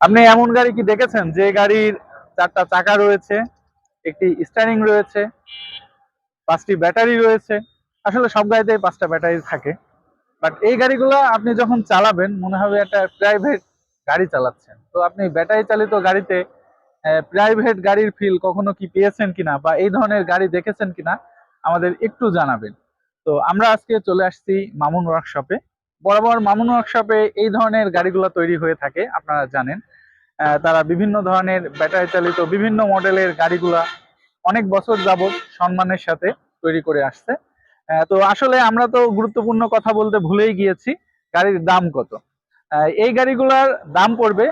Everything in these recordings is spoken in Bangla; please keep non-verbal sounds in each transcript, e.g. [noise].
আপনি এমন গাড়ি কি দেখেছেন? যে গাড়ির চারটা চাকা রয়েছে, একটি স্টারিং রয়েছে, পাঁচটি ব্যাটারি রয়েছে। আসলে সব গাড়িতে পাঁচটা ব্যাটারি থাকে। বাট এই গাড়িগুলো আপনি যখন চালাবেন, মনে হবে একটা প্রাইভেট গাড়ি চালাচ্ছেন। তো আপনি ব্যাটারি চালিত গাড়িতে প্রাইভেট গাড়ির ফিল কখনো কি পেয়েছেন কিনা বা এই ধরনের গাড়ি দেখেছেন কিনা, আমাদের একটু জানাবেন। তো আমরা আজকে চলে আসছি মামুন ওয়ার্কশপে বরাবর মামুন ওয়ার্কশপে এই ধরনের গাড়িগুলো তৈরি হয়ে থাকে, আপনারা জানেন। তারা বিভিন্ন ধরনের ব্যাটারি চালিত বিভিন্ন মডেলের গাড়িগুলা অনেক বছর যাবত সম্মানের সাথে তৈরি করে আসছে। তো আসলে আমরা তো গুরুত্বপূর্ণ কথা বলতে ভুলেই গিয়েছি, গাড়ির দাম কত। এই গাড়িগুলার দাম পড়বে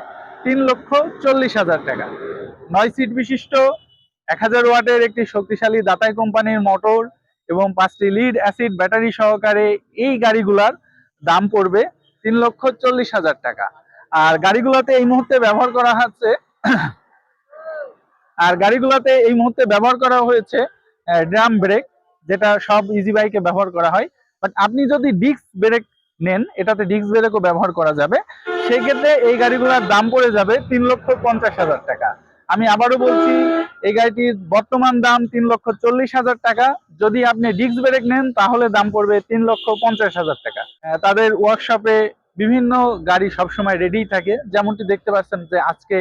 তিন লক্ষ চল্লিশ হাজার টাকা। নয় সিট বিশিষ্ট, এক হাজার ওয়াটের একটি শক্তিশালী দাতাই কোম্পানির মোটর এবং পাঁচটি লিড অ্যাসিড ব্যাটারি সহকারে এই গাড়িগুলার দাম পড়বে তিন লক্ষ চল্লিশ হাজার টাকা। আর গাড়িগুলোতে এই মুহূর্তে ব্যবহার করা হচ্ছে, আর গাড়িগুলোতে এই মুহূর্তে ব্যবহার করা হয়েছে ড্রাম ব্রেক, যেটা সব ইজি বাইকে ব্যবহার করা হয়। বাট আপনি যদি ডিস্ক ব্রেক নেন, এটাতে ডিস্ক ব্রেকও ব্যবহার করা যাবে। সেই ক্ষেত্রে এই গাড়িগুলোর দাম পড়ে যাবে তিন লক্ষ পঞ্চাশ হাজার টাকা। আমি আবারও বলছি, এই গাড়িটির বর্তমান দাম তিন লক্ষ চল্লিশ হাজার টাকা। যদি আপনি ডিস্ক ব্রেক নেন, তাহলে দাম পড়বে তিন লক্ষ পঞ্চাশ হাজার টাকা। তাদের ওয়ার্কশপে বিভিন্ন গাড়ি সবসময় রেডি থাকে। যেমনটি দেখতে পাচ্ছেন যে আজকে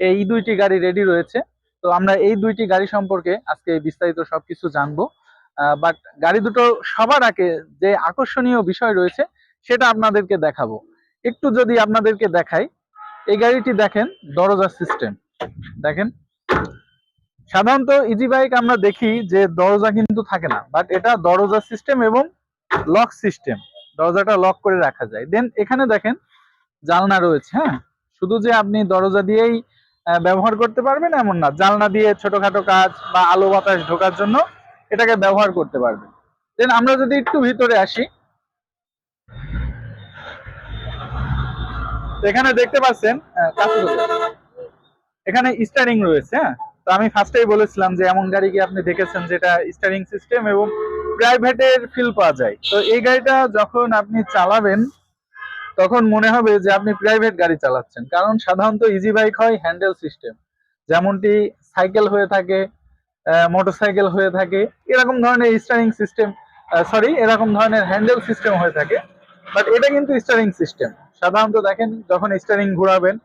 এই দুইটি গাড়ি রেডি রয়েছে। তো আমরা এই দুইটি গাড়ি সম্পর্কে আজকে বিস্তারিত সবকিছু জানব। বাট গাড়ি দুটো সবার আগে যে আকর্ষণীয় বিষয় রয়েছে, সেটা আপনাদেরকে দেখাবো। একটু যদি আপনাদেরকে দেখাই, এই গাড়িটি দেখেন, দরজা সিস্টেম দেখেন। সাধারণত ইজি বাইক আমরা দেখি যে দরজা কিন্তু থাকে না বাট এটা দরজা সিস্টেম এবং লক সিস্টেম দরজাটা লক করে রাখা যায়। দেন এখানে দেখেন জানলা রয়েছে হ্যাঁ? শুধু যে আপনি দরজা দিয়েই ব্যবহার করতে পারবেন এমন না, জানলা দিয়ে ছোটখাটো কাজ বা আলো বাতাস ঢোকার জন্য এটাকে ব্যবহার করতে পারবেন। দেন আমরা যদি একটু ভিতরে আসি, এখানে দেখতে পাচ্ছেন। এখানে স্টারিং রয়েছে হ্যাঁ? তো আমি ফার্স্টেই বলেছিলাম যে এমন গাড়ি কি আপনি দেখেছেন যেটা স্টারিং সিস্টেম এবং প্রাইভেটের ফিল পাওয়া যায়? তো এই গাড়িটা যখন আপনি চালাবেন, তখন মনে হবে যে আপনি প্রাইভেট গাড়ি চালাচ্ছেন। কারণ সাধারণত ইজি বাইক হয় হ্যান্ডেল সিস্টেম যেমনটি সাইকেল হয়ে থাকে মোটরসাইকেল হয়ে থাকে, এরকম ধরনের স্টারিং সিস্টেম সরি এরকম ধরনের হ্যান্ডেল সিস্টেম হয়ে থাকে। বাট এটা কিন্তু স্টারিং সিস্টেম সাধারণত দেখেন যখন স্টারিং ঘোরাবেন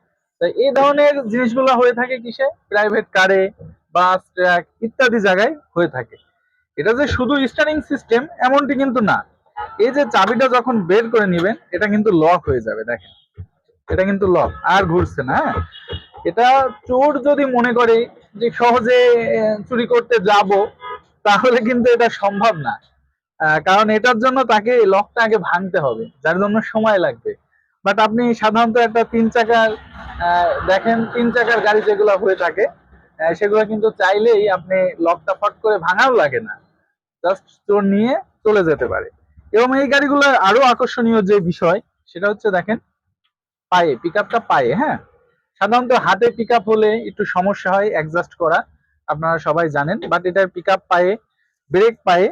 তো এই ধরনের জিনিসগুলো হয়ে থাকে কিসে? প্রাইভেট কারে বাস ট্রাক ইত্যাদি জায়গায় হয়ে থাকে। এটা যে শুধু স্টারিং সিস্টেম এমনটি কিন্তু না। এই যে চাবিটা যখন বের করে নেবেন, এটা কিন্তু লক হয়ে যাবে, দেখেন। এটা কিন্তু লক আর ঘুরছে না হ্যাঁ? এটা চোর যদি মনে করে যে সহজে চুরি করতে যাব, তাহলে কিন্তু এটা সম্ভব না। কারণ এটার জন্য তাকে লকটা আগে ভাঙতে হবে, যার জন্য সময় লাগবে। বাট আপনি সাধারণত একটা তিন চাকার দেখেন তিন চাকার গাড়ি যেগুলো হয়ে থাকে সেগুলো কিন্তু চাইলেই আপনি লকটা ফট করে ভাঙাও লাগে না। জাস্ট চোর নিয়ে চলে যেতে পারে। এবং এই গাড়িগুলোর আরও আকর্ষণীয় যে বিষয়, সেটা হচ্ছে দেখেন, পায়ে পিক আপটা পায়ে হ্যাঁ? সাধারণত হাতে পিক আপ হলে একটু সমস্যা হয় অ্যাডজাস্ট করা, আপনারা সবাই জানেন। বাট এটার পিক আপ পায়ে ব্রেক পায়ে,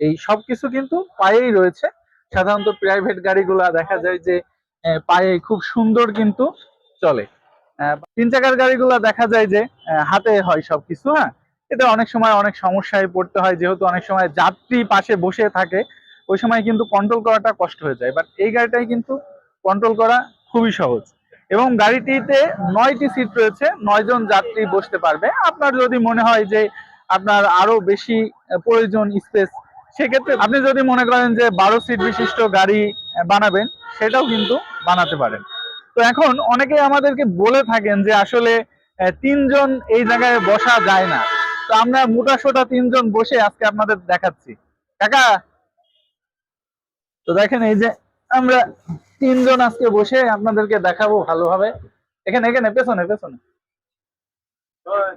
এই সবকিছু কিন্তু পায়েই রয়েছে। সাধারণত প্রাইভেট গাড়িগুলা দেখা যায় যে পায়ে খুব সুন্দর কিন্তু চলে। তিন চাকার গাড়িগুলা দেখা যায় যে হাতে হয় সবকিছু হ্যাঁ? এটা অনেক সময় অনেক সমস্যায় পড়তে হয়, যেহেতু অনেক সময় যাত্রী পাশে বসে থাকে, ওই সময় কিন্তু কন্ট্রোল করাটা কষ্ট হয়ে যায়। বাট এই গাড়িটাই কিন্তু কন্ট্রোল করা খুবই সহজ। এবং গাড়িটিতে নয়টি সিট রয়েছে নয় জন যাত্রী বসতে পারবে। আপনার যদি মনে হয় যে, আপনার আরও বেশি প্রয়োজন স্পেস সেক্ষেত্রে আপনি যদি মনে করেন যে, বারো সিট বিশিষ্ট গাড়ি বানাবেন, সেটাও কিন্তু বানাতে পারেন। তো এখন অনেকেই আমাদেরকে বলে থাকেন যে আসলে তিনজন এই জায়গায় বসা যায় না। তো আমরা মোটা সোটা তিনজন বসে আজকে আপনাদের দেখাচ্ছি। কাকা তো দেখেন এই যে আমরা তিনজন আজকে বসে আপনাদেরকে দেখাবো ভালোভাবে। এখানে এখানে পেছনে পেছনে।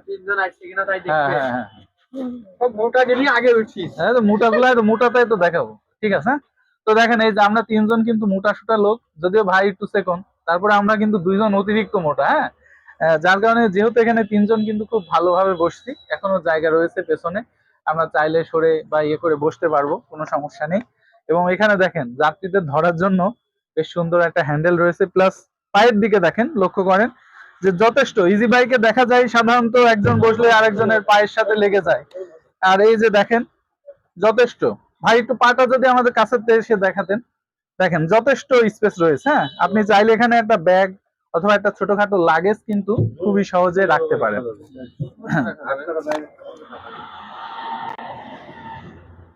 তিনজন আসছে কিনা তাই হ্যাঁ দেখবে হ্যাঁ হ্যাঁ। সব মোটা গেলি আগে উঠছিস। হ্যাঁ তো মোটা গুলা তো মোটাটাই তো দেখাবো। ঠিক আছে হ্যাঁ? তো দেখেন, এই যে আমরা তিনজন কিন্তু মোটা সোটা লোক, যদিও ভাই একটু সেকন তারপরে আমরা কিন্তু দুইজন অতিরিক্ত মোটা হ্যাঁ? যার কারণে যেহেতু এখানে তিনজন কিন্তু খুব ভালোভাবে বসছি এখনও জায়গা রয়েছে পেছনে, আমরা চাইলে সরে বা ইয়ে করে বসতে পারব, কোনো সমস্যা নেই। এবং এখানে দেখেন, যাত্রীদের ধরার জন্য বেশ সুন্দর একটা হ্যান্ডেল রয়েছে, প্লাস পায়ের দিকে দেখেন, লক্ষ্য করেন, যে যথেষ্ট ইজি বাইকে দেখা যায় সাধারণত একজন বসলে আরেকজনের পায়ের সাথে লেগে যায়। আর এই যে দেখেন, যথেষ্ট। ভাই, একটু পাটা যদি আমাদের কাছে এসে দেখাতেন। দেখেন, যথেষ্ট স্পেস রয়েছে হ্যাঁ? আপনি চাইলে এখানে একটা ব্যাগ অথবা একটা ছোটখাটো লাগেজ কিন্তু খুবই সহজে রাখতে পারেন।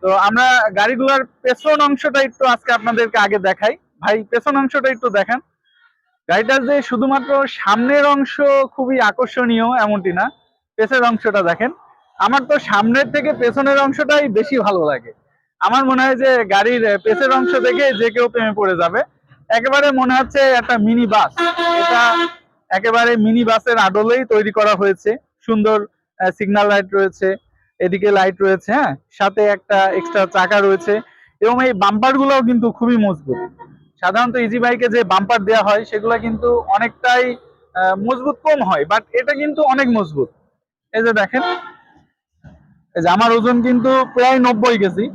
তো আমরা গাড়িগুলোর পেছন অংশটা একটু আজকে আপনাদেরকে আগে দেখাই। ভাই, পেছন অংশটা একটু দেখেন। গাড়িটার যে শুধুমাত্র সামনের অংশ খুবই আকর্ষণীয় এমনটি না, পেছনের অংশটা দেখেন। আমার তো সামনের থেকে পেছনের অংশটাই বেশি ভালো লাগে। আমার মনে হয় যে গাড়ির পেছের অংশ দেখে যে কেউ প্রেমে পড়ে যাবে। একেবারে মনে হচ্ছে একটা মিনি বাস। এটা একেবারে মিনি বাসের আদলেই তৈরি করা হয়েছে। সুন্দর সিগন্যাল লাইট রয়েছে, এদিকে লাইট রয়েছে হ্যাঁ? সাথে একটা এক্সট্রা চাকা রয়েছে এবং এই বাম্পার গুলোও কিন্তু খুবই মজবুত। সাধারণত ইজি বাইকে যে বাম্পার দেওয়া হয়, সেগুলো কিন্তু অনেকটাই মজবুত কম হয় বাট এটা কিন্তু অনেক মজবুত। এই যে দেখেন, এই যে আমার ওজন কিন্তু প্রায় নব্বই কেজি।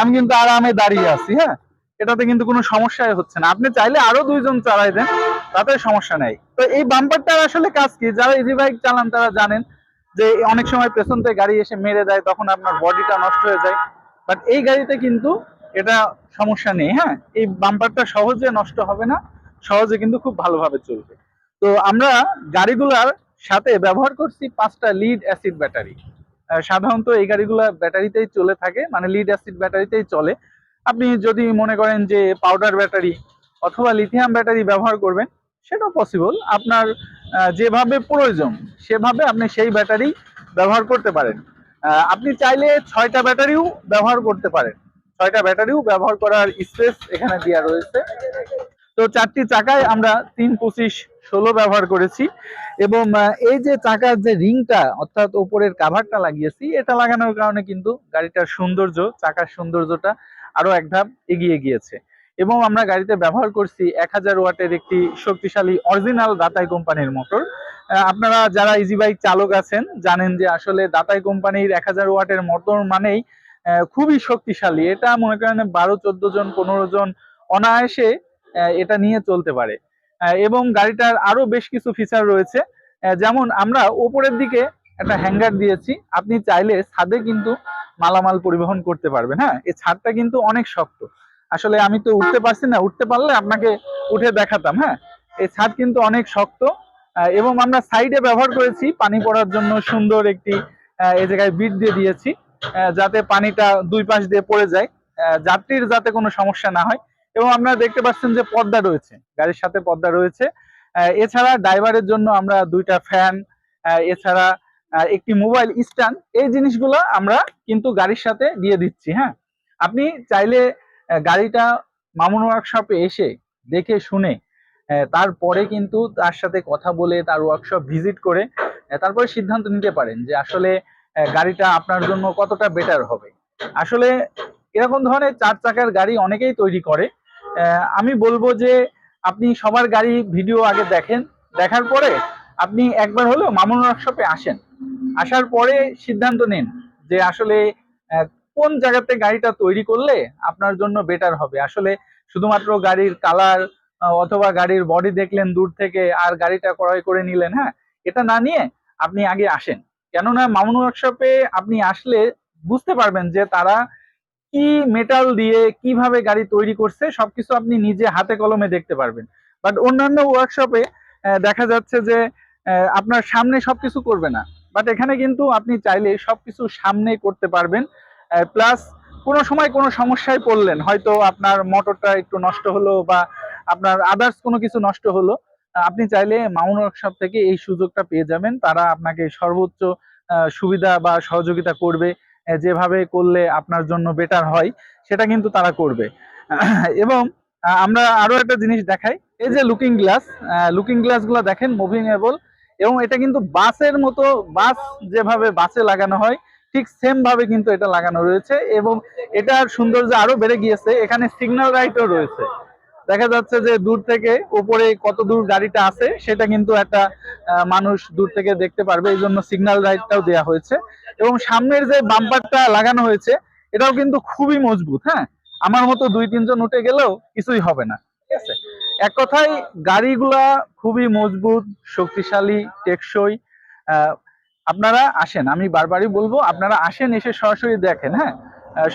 আমি কিন্তু আরামে দাঁড়িয়ে আছি হ্যাঁ? এটাতে কিন্তু কোনো সমস্যাই হচ্ছে না। আপনি চাইলে আরও দুইজন চালাই দেন, তাতে সমস্যা নেই। তো এই বাম্পারটার আসলে কাজ কি? যারা ইজি বাইক চালান তারা জানেন যে অনেক সময় পেছন থেকে গাড়ি এসে মেরে দেয়, তখন আপনার বডিটা নষ্ট হয়ে যায়। বাট এই গাড়িতে কিন্তু এটা সমস্যা নেই হ্যাঁ? এই বাম্পারটা সহজে নষ্ট হবে না, সহজে কিন্তু খুব ভালোভাবে চলবে। তো আমরা গাড়িগুলার সাথে ব্যবহার করছি পাঁচটা লিড অ্যাসিড ব্যাটারি সাধারণত এই গাড়িগুলো ব্যাটারিতেই চলে থাকে মানে লিড অ্যাসিড ব্যাটারিতেই চলে। আপনি যদি মনে করেন যে পাউডার ব্যাটারি অথবা লিথিয়াম ব্যাটারি ব্যবহার করবেন, সেটাও পসিবল আপনার যেভাবে প্রয়োজন, সেভাবে আপনি সেই ব্যাটারি ব্যবহার করতে পারেন। আপনি চাইলে ছয়টা ব্যাটারিও ব্যবহার করতে পারেন। ছয়টা ব্যাটারিও ব্যবহার করার স্পেস এখানে দেওয়া রয়েছে। তো চারটি চাকায় আমরা তিন পঁচিশ ষোলো ব্যবহার করেছি এবং এই যে চাকার যে রিংটা, অর্থাৎ ওপরের কাভারটা লাগিয়েছি, এটা লাগানোর কারণে কিন্তু গাড়িটার সৌন্দর্য, চাকার সৌন্দর্যটা আরও এক ধাপ এগিয়ে গিয়েছে। এবং আমরা গাড়িতে ব্যবহার করছি এক হাজার ওয়াটের একটি শক্তিশালী অরিজিনাল দাতাই কোম্পানির মোটর। আপনারা যারা ইজি বাইক চালক আছেন, জানেন যে আসলে দাতাই কোম্পানির এক হাজার ওয়াটের মোটর মানেই খুবই শক্তিশালী। এটা মনে করেন বারো, চোদ্দ জন, পনেরো জন অনায়াসে এটা নিয়ে চলতে পারে। এবং গাড়িটার আরও বেশ কিছু ফিচার রয়েছে। যেমন আমরা ওপরের দিকে একটা হ্যাঙ্গার দিয়েছি। আপনি চাইলে ছাদে কিন্তু মালামাল পরিবহন করতে পারবেন হ্যাঁ? এই ছাদটা কিন্তু অনেক শক্ত। আসলে আমি তো উঠতে পারছি না, উঠতে পারলে আপনাকে উঠে দেখাতাম হ্যাঁ? এই ছাদ কিন্তু অনেক শক্ত। এবং আমরা সাইডে ব্যবহার করেছি পানি পড়ার জন্য সুন্দর একটি এই জায়গায় বিট দিয়ে দিয়েছি যাতে পানিটা দুই পাশ দিয়ে পড়ে যায়। যাত্রীর যাতে কোনো সমস্যা না হয়। এবং আপনারা দেখতে পাচ্ছেন যে পর্দা রয়েছে, গাড়ির সাথে পর্দা রয়েছে। এছাড়া ড্রাইভারের জন্য আমরা দুইটা ফ্যান এছাড়া একটি মোবাইল স্ট্যান্ড, এই জিনিসগুলো আমরা কিন্তু গাড়ির সাথে দিয়ে দিচ্ছি হ্যাঁ। আপনি চাইলে গাড়িটা মামুন ওয়ার্কশপে এসে দেখে শুনে তারপরে কিন্তু তার সাথে কথা বলে, তার ওয়ার্কশপ ভিজিট করে তারপরে সিদ্ধান্ত নিতে পারেন যে আসলে গাড়িটা আপনার জন্য কতটা বেটার হবে। আসলে এরকম ধরনের চার চাকার গাড়ি অনেকেই তৈরি করে। আমি বলব যে আপনি সবার গাড়ি ভিডিও আগে দেখেন। দেখার পরে আপনি একবার হলেও মামুন ওয়ার্কশপে আসেন। আসার পরে সিদ্ধান্ত নিন যে আসলে কোন জায়গাতে গাড়িটা তৈরি করলে আপনার জন্য বেটার হবে। আসলে শুধুমাত্র গাড়ির কালার অথবা গাড়ির বডি দেখলেন দূর থেকে আর গাড়িটা ক্রয় করে নিলেন হ্যাঁ? এটা না নিয়ে আপনি আগে আসেন। কেননা মামুন ওয়ার্কশপে আপনি আসলে বুঝতে পারবেন যে তারা কি মেটাল দিয়ে কীভাবে গাড়ি তৈরি করছে, সবকিছু আপনি নিজে হাতে কলমে দেখতে পারবেন। বাট অন্যান্য ওয়ার্কশপে দেখা যাচ্ছে যে আপনার সামনে সবকিছু করবে না। বাট এখানে কিন্তু আপনি চাইলে সবকিছু সামনে করতে পারবেন। প্লাস কোনো সময় কোনো সমস্যায় পড়লেন, হয়তো আপনার মোটরটা একটু নষ্ট হলো বা আপনার আদার্স কোনো কিছু নষ্ট হলো আপনি চাইলে মাউন ওয়ার্কশপ থেকে এই সুযোগটা পেয়ে যাবেন। তারা আপনাকে সর্বোচ্চ সুবিধা বা সহযোগিতা করবে। যেভাবে করলে আপনার জন্য বেটার হয়, সেটা কিন্তু তারা করবে। [clears throat] এবং আমরা আরও একটা জিনিস দেখাই। এই যে লুকিং গ্লাস লুকিং গ্লাসগুলো দেখেন মুভিংয়েবল এবং এটা কিন্তু বাসের মতো বাস যেভাবে বাসে লাগানো হয়, ঠিক সেম ভাবে কিন্তু এটা লাগানো রয়েছে এবং এটার সৌন্দর্য আরও বেড়ে গিয়েছে। এখানে সিগন্যাল লাইটও রয়েছে। দেখা যাচ্ছে যে দূর থেকে উপরে কত দূর গাড়িটা আছে, সেটা কিন্তু একটা মানুষ দূর থেকে দেখতে পারবে। এই জন্য সিগন্যাল লাইটটাও দেওয়া হয়েছে। এবং সামনের যে বাম্পারটা লাগানো হয়েছে, এটাও কিন্তু খুবই মজবুত হ্যাঁ? আমার মতো দুই, তিনজন উঠে গেলেও কিছুই হবে না, ঠিক আছে? এক কথায়, গাড়িগুলা খুবই মজবুত, শক্তিশালী, টেকসই। আপনারা আসেন, আমি বারবারই বলব, আপনারা আসেন, এসে সরাসরি দেখেন হ্যাঁ?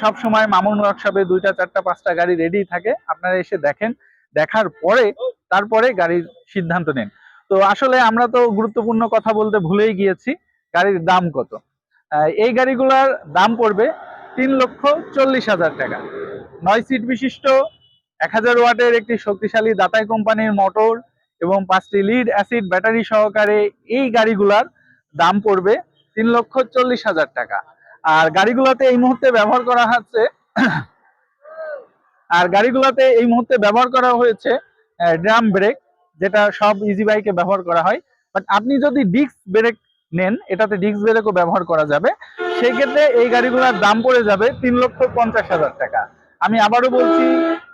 সব সময় মামুন ওয়ার্কশপে দুইটা, চারটা, পাঁচটা গাড়ি রেডি থাকে। আপনারা এসে দেখেন। দেখার পরে, তারপরে গাড়ির সিদ্ধান্ত নেন। তো আসলে আমরা তো গুরুত্বপূর্ণ কথা বলতে ভুলেই গিয়েছি, গাড়ির দাম কত। এই গাড়িগুলোর দাম পড়বে তিন লক্ষ চল্লিশ হাজার টাকা। নয় সিট বিশিষ্ট, এক হাজার ওয়াটের একটি শক্তিশালী দাতাই কোম্পানির মোটর এবং পাঁচটি লিড অ্যাসিড ব্যাটারি সহকারে এই গাড়িগুলার দাম পড়বে তিন লক্ষ চল্লিশ হাজার টাকা। আর গাড়িগুলোতে এই মুহূর্তে ব্যবহার করা হচ্ছে, আর গাড়িগুলোতে এই মুহূর্তে ব্যবহার করা হয়েছে ড্রাম ব্রেক যেটা সব ইজি বাইকে ব্যবহার করা হয়। বাট আপনি যদি ডিস্ক ব্রেক নেন, এটাতে ডিস্ক ব্রেকও ব্যবহার করা যাবে। সেই ক্ষেত্রে এই গাড়িগুলোর দাম পড়ে যাবে তিন লক্ষ পঞ্চাশ হাজার টাকা। আমি আবারও বলছি,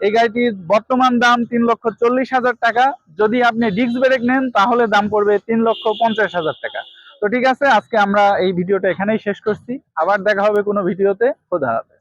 এই গাড়িটির বর্তমান দাম তিন লক্ষ চল্লিশ হাজার টাকা। যদি আপনি ডিস্ক ব্রেক নেন, তাহলে দাম পড়বে তিন লক্ষ পঞ্চাশ হাজার টাকা। তো ঠিক আছে, আজকে আমরা এই ভিডিওটা এখানেই শেষ করছি। আবার দেখা হবে কোনো ভিডিওতে। খোদা হাফেজ।